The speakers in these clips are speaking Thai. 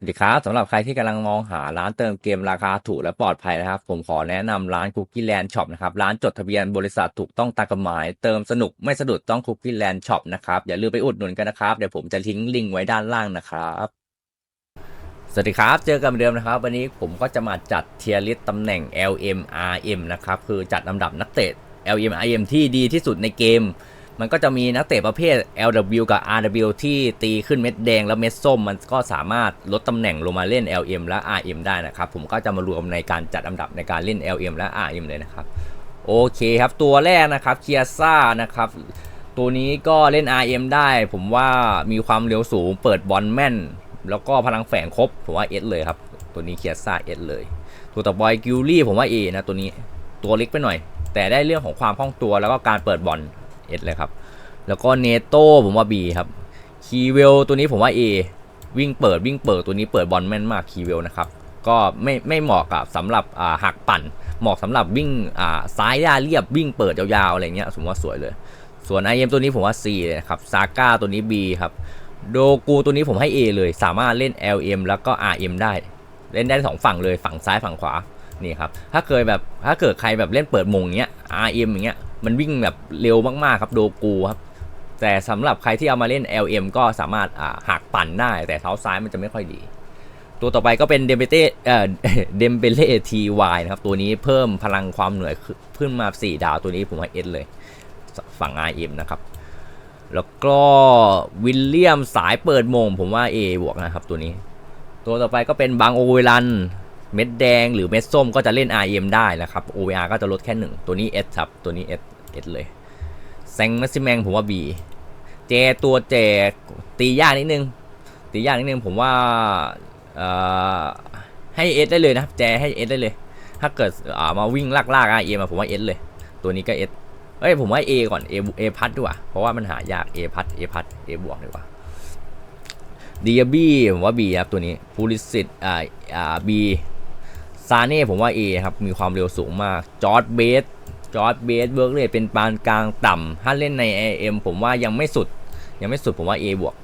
สวัสดีครับสำหรับใครที่กำลังมองหาร้านเติมเกมราคาถูกและปลอดภัยนะครับ ผมขอแนะนำร้าน Cookie Land Shop นะครับ ร้านจดทะเบียนบริษัทถูกต้องตามกฎหมาย เติมสนุกไม่สะดุดต้อง Cookie Land Shop นะครับ อย่าลืมไปอุดหนุนกันนะครับ เดี๋ยวผมจะทิ้งลิงก์ไว้ด้านล่างนะครับ สวัสดีครับ เจอกันเหมือนเดิมนะครับ วันนี้ผมก็จะมาจัดเทียร์ลิสตำแหน่ง LM RM นะครับ คือจัดลำดับนักเตะ LM RM ที่ดีที่สุดในเกม มันก็จะมีนักเตะประเภท LW กับ RW ที่ตีขึ้นเม็ดแดงแล้วเม็ดส้ม มันก็สามารถลดตำแหน่งลงมาเล่น LM และ RM ได้นะครับ ผมก็จะมารวมในการจัดอันดับในการเล่น LM และ RM เลยนะครับ โอเคครับ ตัวแรกนะครับเคียซ่านะครับ ตัวนี้ก็เล่น RM ได้ ผมว่ามีความเร็วสูง เปิดบอลแม่น แล้วก็พลังแฝงครบ ผมว่า S เลยครับ ตัวนี้เคียซ่า S เลย ตัวต่อไปกิลลี่ผมว่า A นะตัวนี้ ตัวเล็กไปหน่อย แต่ได้เรื่องของความคล่องตัวแล้วก็การเปิดบอล S เลยครับ แล้วก็เนโต้ผมว่า B ครับคีเวลตัวนี้ผมว่า A วิ่งเปิดวิ่งเปิดตัวนี้เปิดบอลแม่นมากคีเวลนะครับ ก็ไม่ไม่เหมาะกับสำหรับอ่าหักปั่น เหมาะสำหรับวิ่งอ่าซ้ายยาเรียบวิ่งเปิดยาวๆอะไรเงี้ยผมว่าสวยเลย ส่วน IM ตัวนี้ผมว่า C เลยนะครับซาก้าตัวนี้ B ครับโดกูตัวนี้ผมให้ A เลย สามารถเล่น LM แล้วก็ RM ได้ เล่นได้สองฝั่งเลยฝั่งซ้ายฝั่งขวานี่ครับถ้าเคยแบบถ้าเกิดใครแบบเล่นเปิดมงเงี้ย RM อย่างเงี้ย มันวิ่งแบบเร็วมากๆครับโดกูครับแต่สำหรับใครที่เอามาเล่น LM ก็สามารถอ่าหักปั่นได้ แต่เท้าซ้ายมันจะไม่ค่อยดี ตัวต่อไปก็เป็นเดมเบเต้เอ่อเดมเบเล่ทีวนะครับ ตัวนี้เพิ่มพลังความเหนื่อยขึ้นมา 4 ดาวตัวนี้ผมให้เอเลย ฝั่ง RM นะครับ แล้วก็วิลเลียมสายเปิดมง ผมว่า A บวกนะครับตัวนี้ ตัวต่อไปก็เป็นบางโอเวรัน เม็ดแดงหรือเม็ดส้มก็จะเล่น RM ได้นะครับ OVR ก็จะลดแค่ 1 ตัวนี้ S ครับ ตัวนี้ S S เลยแซงแมสซิแมงผมว่า B เจตัวเจตียากนิดนึง ตียากนิดนึงผมว่าให้ S ได้เลยนะครับ แจให้ S ได้เลย ถ้าเกิดอ่ามาวิ่งลากลาก RM มาผมว่า S เลย ตัวนี้ก็ S เอ้ยผมว่า A ก่อน A A พัดดีกว่า เพราะว่ามันหายาก A พัด A พัด A บวกดีกว่าดีอาบี้ผมว่า B ครับตัวนี้พูลิสิตอ่าอ่า B ซาเน่ผมว่า A ครับ มีความเร็วสูงมาก จอร์ดเบส จอร์ดเบสเวิร์กเลยเป็นปานกลางต่ำ ถ้าเล่นใน AM ผมว่ายังไม่สุด ยังไม่สุดผมว่า A บวก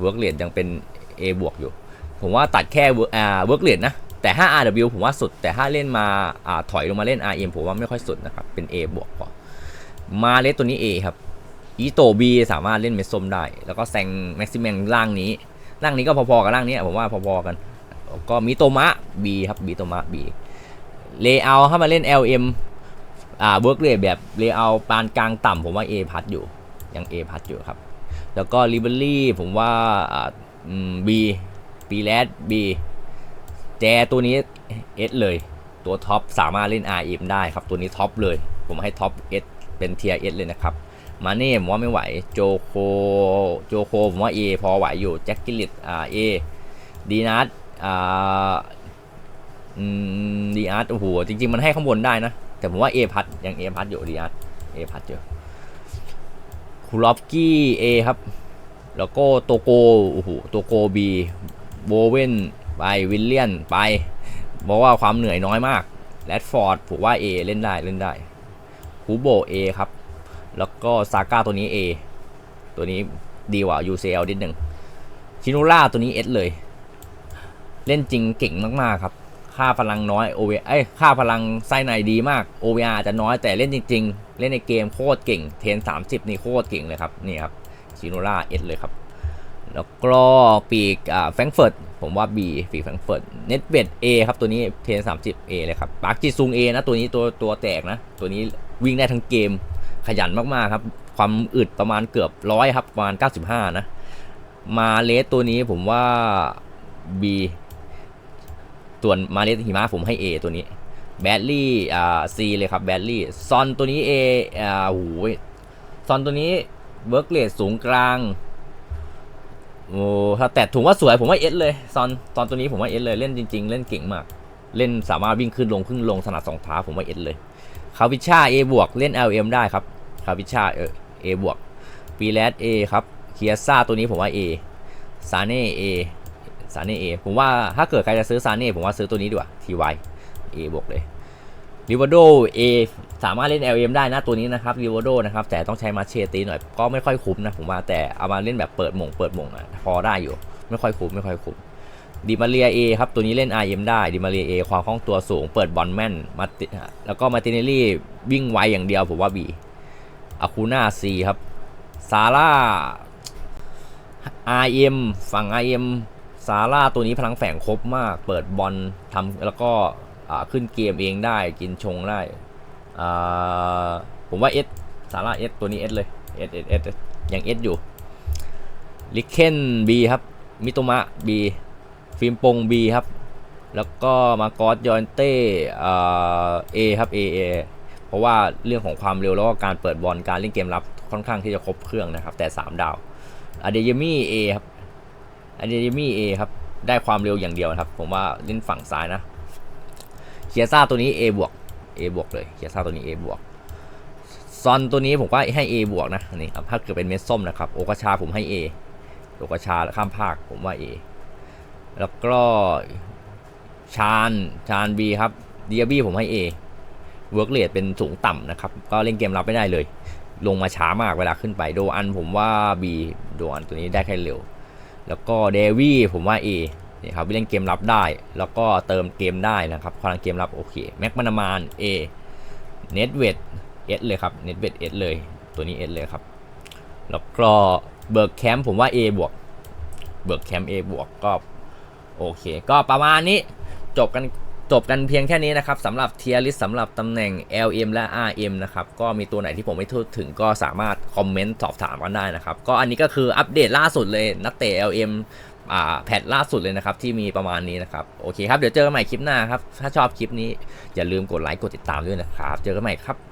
เวิร์กเรทยังเป็น A บวกอยู่ ผมว่าตัดแค่เวิร์กเวิร์กเรทนะ แต่ถ้า RW ผมว่าสุด แต่ถ้าเล่นมาอถอยลงมาเล่น RM ผมว่าไม่ค่อยสุดนะครับ เป็น A บวกพอมาเลสตัวนี้ A ครับ อีโต B สามารถเล่นเมสซมได้ แล้วก็แซงแม็กซิ m มงล่างนี้ล่างนี้ก็พอๆกับล่างนี้ผมว่าพอๆกัน ก็มิโตมะ B ครับมิโตมะ B เลเยอร์ถ้ามาเล่น LM อ่าเวิร์กเรทแบบเลเยอร์ปานกลางต่ำผมว่า A พัดอยู่ ยัง A พัดอยู่ครับ แล้วก็ลิเบอรี่ผมว่าอ่าอืม B ปีแรด B แจตัวนี้ S เลย ตัวท็อปสามารถเล่น RM ได้ครับ ตัวนี้ท็อปเลย ผมให้ท็อป S เป็นเทียร์ S เลยนะครับมาเน่ผมว่าไม่ไหว โจโค โจโคผมว่า A พอไหวอยู่ แจ็คกิลิตอ่า A ดีนัท อ่าอืมดีอาร์ตโอ้โหจริง ๆ มันให้ข้างบนได้นะ แต่ผมว่า A พัดยัง A พัดอยู่ดีอาร์ต A พัดอยู่คูลอฟกี้ A ครับ แล้วก็โตโกโอ้โหโตโก B โบเวนไปวิลเลียนไปบอกว่าความเหนื่อยน้อยมากแรดฟอร์ดผมว่า A เล่นได้เล่นได้คูโบ A ครับ แล้วก็ซาก้าตัวนี้ A ตัวนี้ดีกว่า UCL นิดหนึ่งชินุล่าตัวนี้ S เลย เล่นจริงเก่งมากๆครับ ค่าพลังน้อย OV เอ้ยค่าพลังไส้ในดีมาก OVR อาจะน้อยแต่เล่นจริง ๆ เล่นในเกมโคตรเก่ง เทน 30 นี่โคตรเก่งเลยครับ นี่ครับชิโนล่า S เลยครับ แล้วก็ปีกอ่าแฟรงเฟิร์ตผมว่า B ปีกแฟรงเฟิร์ตเน็ตเบด A ครับ ตัวนี้เทน 30 A เลยครับปาร์คจิซุง A นะ ตัวนี้ตัวตัวแตกนะ ตัวนี้วิ่งได้ทั้งเกมขยันมากๆครับ ความอึดประมาณเกือบร้อยครับ ประมาณ 95 นะ มาเลสตัวนี้ผมว่า B ส่วนมาเลสหิมะผมให้ A ตัวนี้แบดลี่อ่า C เลยครับแบดลี่ซอนตัวนี้ A อ่าหยซอนตัวนี้เวิร์กเรทสูงกลางโอ้ถ้าแต่ถุงว่าสวยผมว่า S เลยซอนซอนตัวนี้ผมว่า S เลยเล่นจริง ๆ เล่นเก่งมาก เล่นสามารถวิ่งขึ้นลงขึ้นลงถนัดสองเท้าผมว่า S เลยคาวิชา A บวกเล่น LM ได้ครับคาวิชาเออ A บวกปีแรด A ครับเคียซ่าตัวนี้ผมว่า A ซาเน่ A ซาเน่ A ผมว่าถ้าเกิดใครจะซื้อซาเน่ผมว่าซื้อตัวนี้ดีกว่า TY A บวกเลยริวโด A สามารถเล่น LM ได้นะตัวนี้นะครับริวโดนะครับแต่ต้องใช้มาเชตีหน่อยก็ไม่ค่อยคุ้มนะผมว่าแต่เอามาเล่นแบบเปิดมงเปิดมงอะพอได้อยู่ ไม่ค่อยคุ้มไม่ค่อยคุ้มดิมาเรียเอครับตัวนี้เล่น RM ได้ดิมาเรียเอความคล่องตัวสูง เปิดบอลแม่นมาติแล้วก็มาติเนลี่วิ่งไวอย่างเดียวผมว่าบีอาคูน่าซีครับซาร่า RM ฝั่ง RM ซาร่าตัวนี้พลังแฝงครบมาก เปิดบอลทำแล้วก็ขึ้นเกมเองได้กินชงได้ ผมว่าเอสซาร่าเอสตัวนี้เอสเลยเอสเอสเอสยังเอสอยู่ลิเคนบีครับ มิโตมะบีฟิล์มปงบีครับ แล้วก็มากอสยอนเต้เอครับเอเอเพราะว่าเรื่องของความเร็วแล้วก็การเปิดบอลการเล่นเกมรับค่อนข้างที่จะครบเครื่องนะครับ แต่ 3 ดาวอเดยมี่เอครับ อเดยมี่เอครับ ได้ความเร็วอย่างเดียวนะครับ ผมว่าเล่นฝั่งซ้ายนะเคียซ่าตัวนี้ A บวก A บวกเลยเคียซ่าตัวนี้ A บวกซอนตัวนี้ผมก็ให้ A บวกนะนี่ครับถ้าเกิดเป็นเม็ดส้มนะครับ โอกาชาผมให้ A โอกาชาข้ามภาคผมว่า A แล้วก็ชานชาน B ครับเดียบี้ผมให้ A เวิร์กเรทเป็นสูงต่ำนะครับ ก็เล่นเกมรับไม่ได้เลย ลงมาช้ามากเวลาขึ้นไป โดอันผมว่า B โดอันตัวนี้ได้แค่เร็ว แล้วก็เดวี่ผมว่า A นี่ครับเล่นเกมรับได้ แล้วก็เติมเกมได้นะครับพลังเกมรับโอเคแม็กมานามาน A เน็ตเวดเอสเลยครับเน็ตเวดเอสเลย ตัวนี้เอสเลยครับ แล้วก็เบิร์กแคมป์ผมว่า A บวก เบิร์กแคมป์ A บวกก็โอเค ก็ประมาณนี้จบกัน จบกันเพียงแค่นี้นะครับสำหรับเทียร์ลิสสำหรับตำแหน่ง LM และ RM นะครับ ก็มีตัวไหนที่ผมไม่ทูดถึงก็สามารถคอมเมนต์สอบถามกันได้นะครับ ก็อันนี้ก็คืออัปเดตล่าสุดเลย นักเตะ LM อ่าแพทล่าสุดเลยนะครับ ที่มีประมาณนี้นะครับ โอเคครับ เดี๋ยวเจอกันใหม่คลิปหน้าครับ ถ้าชอบคลิปนี้อย่าลืมกดไลค์กดติดตามด้วยนะครับ เจอกันใหม่ครับ